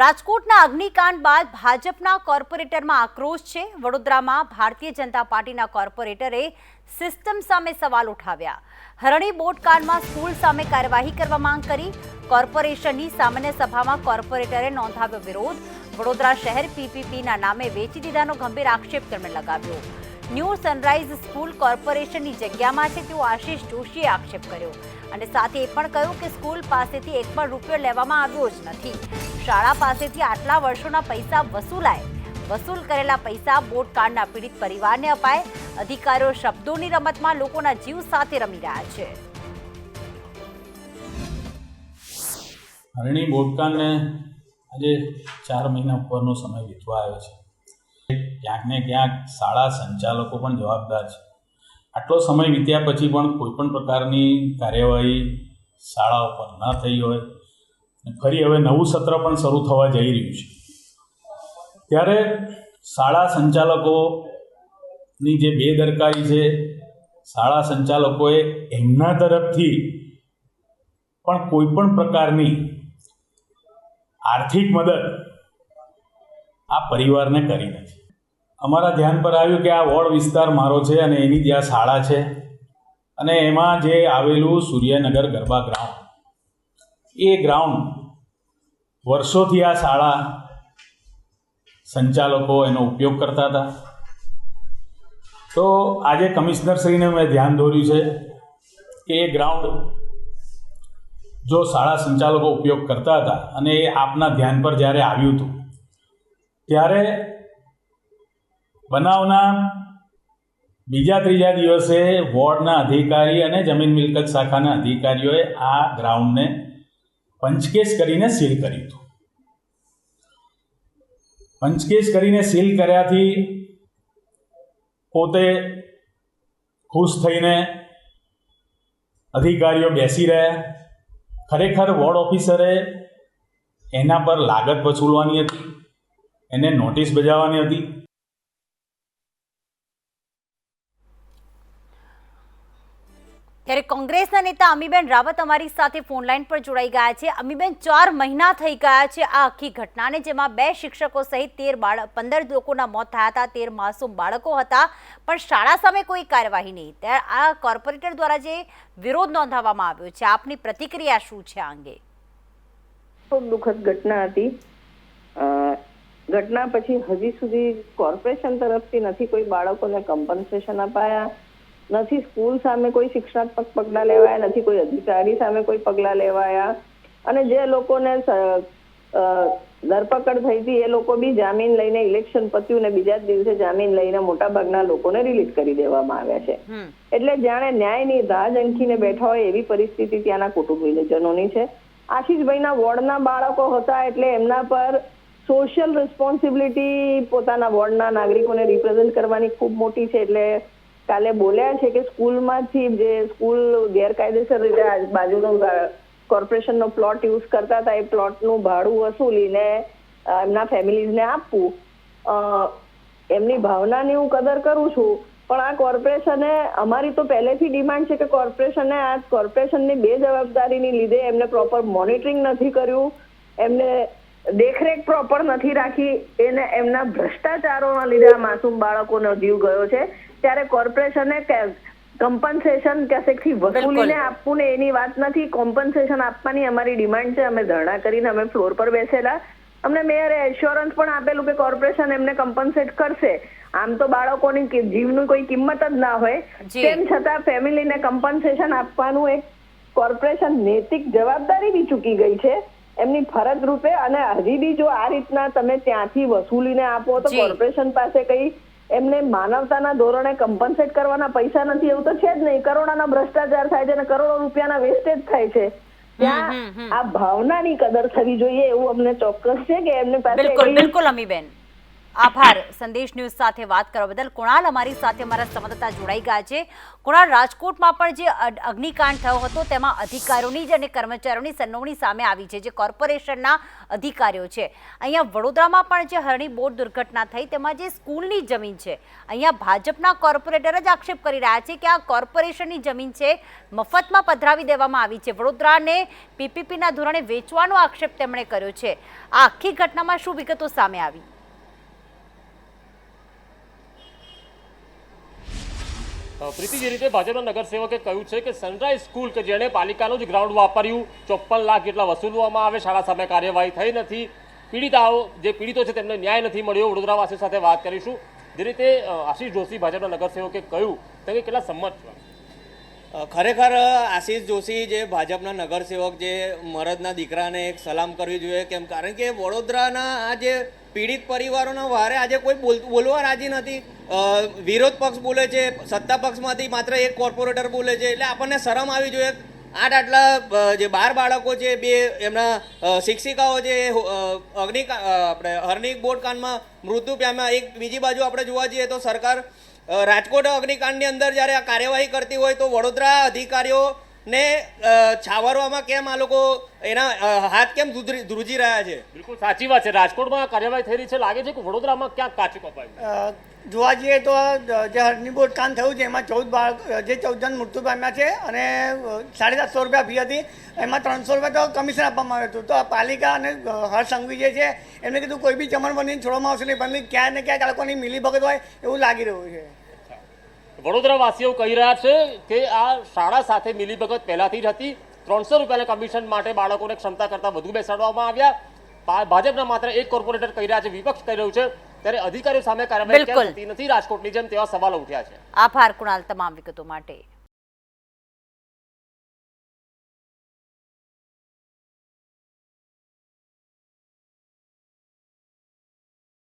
રાજકોટના અગ્નિકાંડ બાદ ભાજપના કોર્પોરેટરમાં આક્રોશ છે. વડોદરામાં ભારતીય જનતા પાર્ટીના કોર્પોરેટરે સિસ્ટમ સામે સવાલ ઉઠાવ્યા. હરણી બોટ કાંડમાં સ્કૂલ સામે કાર્યવાહી કરવા માંગ કરી. કોર્પોરેશનની સામાન્ય સભામાં કોર્પોરેટરે નોંધાવ્યો વિરોધ. વડોદરા શહેર પીપીપીના નામે વેચી દીધાનો ગંભીર આક્ષેપ તેમણે લગાવ્યો. ન્યૂ સનરાઇઝ સ્કૂલ કોર્પોરેશનની જગ્યામાં છે તેવો આશીષ જોશીએ આક્ષેપ કર્યો. અને સાથે એ પણ કહ્યું કે સ્કૂલ પાસેથી એક પણ રૂપિયો લેવામાં આવ્યો જ નથી. શાળા પાસેથી આટલા વર્ષોના પૈસા વસૂલાય. વસૂલ કરેલા પૈસા બોટ કાંડના પીડિત પરિવારને અપાય. અધિકારીઓ શબ્દોની રમતમાં લોકોના જીવ સાથે રમી રહ્યા છે. હરણી બોટકાંડને આજે ચાર મહિના ઉપરનો સમય વીતવા આવ્યો છે. ક્યાંક ને ક્યાંક શાળા સંચાલકો પણ જવાબદાર છે. આટલો સમય વીત્યા પછી પણ કોઈ પણ પ્રકારની કાર્યવાહી શાળા ઉપર ન થઈ હોય ફરી હવે નવું સત્ર પણ શરૂ થવા જઈ રહ્યું છે. ત્યારે શાળા સંચાલકોની જે બેદરકારી છે, શાળા સંચાલકોએ એમના તરફથી પણ કોઈ પણ પ્રકારની આર્થિક મદદ આ પરિવારને કરી નથી. અમારા ધ્યાન પર આવ્યું કે આ વોર્ડ વિસ્તાર મારો છે અને એની જ્યાં શાળા છે. અને એમાં જે આવેલું સૂર્યનગર ગરબા ગ્રાઉન્ડ. એ ગ્રાઉન્ડ વર્ષોથી આ શાળા સંચાલકો એનો ઉપયોગ કરતા હતા. તો આજે કમિશનરશ્રીને મેં ધ્યાન દોર્યું છે કે એ ગ્રાઉન્ડ જો શાળા સંચાલકો ઉપયોગ કરતા હતા અને એ આપના ધ્યાન પર જ્યારે આવ્યું હતું, ત્યારે બનાવના બીજા ત્રીજા દિવસે વોર્ડના અધિકારી અને જમીન મિલકત શાખાના અધિકારીઓએ આ ગ્રાઉન્ડને પંચકેશ કરીને સીલ કર્યું હતું. પંચકેશ કરીને સીલ કર્યાથી પોતે ખુશ થઈને અધિકારીઓ બેસી રહ્યા. ખરેખર વોર્ડ ઓફિસરે એના પર લાગત વસૂલવાની હતી. એને નોટિસ બજાવવાની હતી. ત્યારે કોંગ્રેસના નેતા અમીબેન રાવત અમારી સાથે ફોન લાઈન પર જોડાઈ ગયા છે. અમીબેન, ચાર મહિના થઈ ગયા છે આ આખી ઘટનાને, જેમાં બે શિક્ષકો સહિત તેર બાળક પંદર લોકોના મોત થયા હતા, તેર માસૂમ બાળકો હતા, પણ શાળા સામે કોઈ કાર્યવાહી નહીં. ત્યારે આ કોર્પોરેટર દ્વારા જે વિરોધ નોંધાવવામાં આવ્યો છે, આપની પ્રતિક્રિયા શું છે આ અંગે? ખૂબ દુઃખદ ઘટના હતી. ઘટના પછી હજી સુધી કોર્પોરેશન તરફથી નથી કોઈ બાળકોને કમ્પન્સેશન અપાયા. નથી સ્કૂલ સામે કોઈ શિક્ષણાત્મક પગલાં લેવાયા નથી કોઈ અધિકારી સામે કોઈ પગલાં લેવાયા. અને જે લોકોને ધરપકડ થઈ હતી એ લોકો બી જામીન લઈને ઇલેક્શન પત્યું ને બીજા જ દિવસે જામીન લઈને મોટાભાગના લોકોને રિલીઝ કરી દેવામાં આવ્યા છે. એટલે જાણે ન્યાયની રાહ ઝંખીને બેઠા હોય એવી પરિસ્થિતિ ત્યાંના કુટુંબીજનોની છે. આશીષભાઈના વોર્ડના બાળકો હતા એટલે એમના પર સોશિયલ રિસ્પોન્સિબિલિટી પોતાના વોર્ડના નાગરિકોને રિપ્રેઝેન્ટ કરવાની ખૂબ મોટી છે એટલે કાલે બોલ્યા છે કે સ્કૂલમાંથી જે સ્કૂલ ગેરકાયદેસર રીતે બાજુનો કોર્પોરેશનનો પ્લોટ યુઝ કરતા હતા, એ પ્લોટનું ભાડું વસૂલીને એમના ફેમિલીઝને આપવું. એમની ભાવનાની હું કદર કરું છું, પણ આ કોર્પોરેશને, અમારી તો પહેલેથી ડિમાન્ડ છે કે કોર્પોરેશને આ કોર્પોરેશનની બે જવાબદારીની લીધે એમને પ્રોપર મોનિટરિંગ નથી કર્યું, એમને દેખરેખ પ્રોપર નથી રાખી, એને એમના ભ્રષ્ટાચારોના લીધે આ માસૂમ બાળકોનો જીવ ગયો છે. ત્યારે કોર્પોરેશને કમ્પન્સેશન કશેકથી વસૂલીને આપવું ને એની વાત નથી. કોમ્પન્સેશન આપવાની અમારી ડિમાન્ડ છે. અમે ધરણા કરીને અમે ફ્લોર પર બેસેલા. અમને મેયરે એશ્યોરન્સ પણ આપેલું કે કોર્પોરેશન એમને કમ્પન્સેટ કરશે. આમ તો બાળકોની જીવનું કોઈ કિંમત જ ના હોય. તેમ છતાં ફેમિલીને કમ્પન્સેશન આપવાનું એક કોર્પોરેશન નૈતિક જવાબદારી બી ચૂકી ગઈ છે. એમની ફરજ રૂપે અને હજી બી જો આ રીતના તમે ત્યાંથી વસૂલીને આપો તો કોર્પોરેશન પાસે કઈ એમને માનવતાના ધોરણે કમ્પન્સેટ કરવાના પૈસા નથી એવું તો છે જ નહીં. કરોડોના ભ્રષ્ટાચાર થાય છે અને કરોડો રૂપિયાના વેસ્ટેજ થાય છે. ત્યાં આ ભાવનાની કદર થવી જોઈએ એવું અમને ચોક્કસ છે કે એમને પાસે બિલકુલ બિલકુલ અમીબેન. આભાર. સંદેશ ન્યૂઝ સાથે વાત કરવા બદલ કુણાલ અમારી સાથે અમારા સંવાદદાતા જોડાઈ ગયા છે. કુણાલ, રાજકોટમાં પણ જે અગ્નિકાંડ થયો હતો, તેમાં અધિકારીઓની જ અને કર્મચારીઓની સંડોવણી સામે આવી છે, જે કોર્પોરેશનના અધિકારીઓ છે. અહીંયા વડોદરામાં પણ જે હરણી બોટ દુર્ઘટના થઈ, તેમાં જે સ્કૂલની જમીન છે, અહીંયા ભાજપના કોર્પોરેટર જ આક્ષેપ કરી રહ્યા છે કે આ કોર્પોરેશનની જમીન છે, મફતમાં પધરાવી દેવામાં આવી છે. વડોદરાને પીપીપીના ધોરણે વેચવાનો આક્ષેપ તેમણે કર્યો છે. આ આખી ઘટનામાં શું વિગતો સામે આવી? પ્રીતિ, જે રીતે ભાજપના નગરસેવકે કહ્યું છે કે સનરાઈઝ સ્કૂલ કે જેણે પાલિકાનું જ ગ્રાઉન્ડ વાપર્યું, ચોપ્પન લાખ જેટલા વસૂલવામાં આવે, શાળા સામે કાર્યવાહી થઈ નથી. પીડિતાઓ, જે પીડિતો છે, તેમને ન્યાય નથી મળ્યો. વડોદરાવાસીઓ સાથે વાત કરીશું. જે રીતે આશીષ જોશી ભાજપના નગરસેવકે કહ્યું, તે કેટલા સંમત ખરેખર આશિષ જોશી જે ભાજપના નગરસેવક જે મરદના દીકરાને એક સલામ કરવી જોઈએ કેમ? કારણ કે વડોદરાના આ જે પીડિત પરિવારોના વારે આજે કોઈ બોલવા રાજી નથી. વિરોધ પક્ષ બોલે છે સત્તા પક્ષમાંથી માત્ર એક કોર્પોરેટર બોલે છે એટલે આપણને શરમ આવી જોઈએ. આઠ આટલા જે બાર બાળકો છે બે એમના શિક્ષિકાઓ છે અ, અગ્નિ આપણે હરણી બોટકાંડમાં મૃત્યુ પામ્યા. એક બીજી બાજુ આપણે જોવા જઈએ તો સરકાર રાજકોટ અગ્નિકાંડની અંદર જ્યારે આ કાર્યવાહી કરતી હોય તો વડોદરા અધિકારીઓને છાવરવામાં કેમ આ લોકો એના હાથ કેમ ધ્રુજી રહ્યા છે? બિલકુલ સાચી વાત છે. રાજકોટમાં કાર્યવાહી થઈ રહી છે. લાગે છે કે વડોદરામાં ક્યાંક કાચું કપાયું જોવા જઈએ તો જે હરણીબોટ કાંડ થયું છે, એમાં ચૌદ બાળક જે ચૌદ જણ મૃત્યુ પામ્યા છે અને સાડી સાતસો રૂપિયા ફી હતી. એમાં ત્રણસો રૂપિયા તો કમિશન આપવામાં આવ્યું હતું. તો પાલિકા અને હર સંઘવી જે છે, એમને કીધું કોઈ બી ચમન બનીને છોડવામાં આવશે નહીં, પણ ક્યાંય ને ક્યાંક આ લોકોની મિલીભગત હોય એવું લાગી રહ્યું છે. વડોદરા વાસીઓ કહી રહ્યા છે કે આ શાળા સાથે મિલીભગત પહેલાથી જ હતી. ત્રણસો રૂપિયાના કમિશન માટે બાળકોને ક્ષમતા કરતાં વધુ બેસાડવામાં આવ્યા. ભાજપના માત્ર એક કોર્પોરેટર કહી રહ્યા છે, વિપક્ષ કહી રહ્યું છે ત્યારે અધિકારીઓ સામે કાર્યવાહી નથી. રાજકોટની જેમ તેવા સવાલો ઉઠ્યા છે. આભાર કુણાલ તમામ વિગતો માટે.